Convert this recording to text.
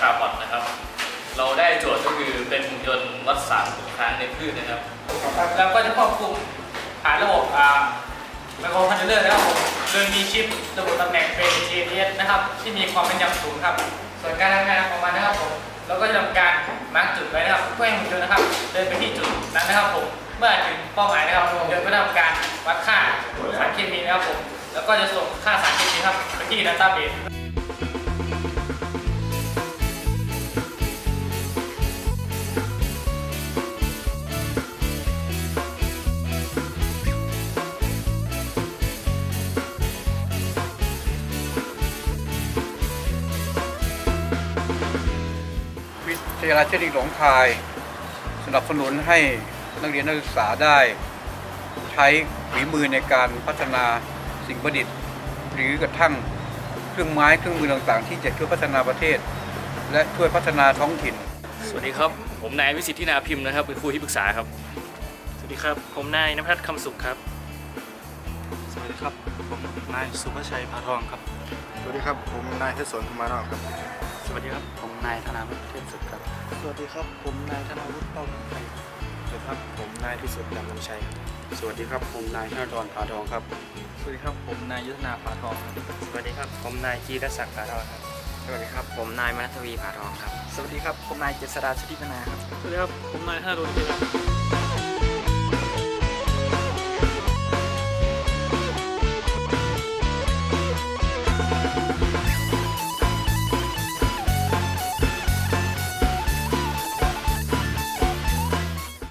คาร์บอนนะครับ เราได้โจทย์ก็คือเป็นหุ่นยนต์วัดสารตกค้างในพืชนะครับ แล้วก็จะควบคุมผ่านระบบอ่าไมโครคอนโทรลเลอร์นะครับผมโดยมีชิประบุตำแหน่งเป็น GPS นะครับ ที่มีความแม่นยำสูงครับ ส่วนการทำงานของมันนะครับผมเราก็จะทำการมาร์กจุดไว้นะครับเพื่อให้หุ่นยนต์นะครับ เดินไปที่จุดนั้นนะครับผมเมื่อถึงเป้าหมายนะครับหุ่นยนต์ก็ทำการวัดค่าสารเคมีนะครับผมแล้วก็จะส่งค่าสารเคมีครับไปที่ดัตต้าเบส วิทยาลัยเทคนิคหนองคาย สนับสนุนให้นักเรียนนักศึกษาได้ใช้ฝีมือในการพัฒนาสิ่งประดิษฐ์ หรือกระทั่งเครื่องไม้เครื่องมือต่างๆ ที่จะช่วยพัฒนาประเทศ และช่วยพัฒนาท้องถิ่น สวัสดีครับ ผมนายวิสิทธินาพิมพ์นะครับเป็นครูที่ปรึกษาครับ สวัสดีครับ ผมนายนภัสคำสุขครับ สวัสดีครับ ผมนายสุภชัยพาทองครับ สวัสดีครับ ผมนายเทศสนคุมารอบครับส วัสดีครับ ผมนายธนาวุฒิเทพสุขครับ สวัสดีครับ ผมนายธนาวุฒิเป้าหมายสวัสดีครับ ผมนายพิสุทธิ์ดำรงชัยครับสวัสดีครับ ผมนายธนทรพาทองครับ สวัสดีครับ ผมนายยุทธนาผาทองสวัสดีครับ ผมนายจีรศักดิ์ผาทองครับ สวัสดีครับ ผมนายมนัทวีผาทองครับ สวัสดีครับ ผมนายเจษฎาชุติพนาครับ สวัสดีครับ ผมนายธนดล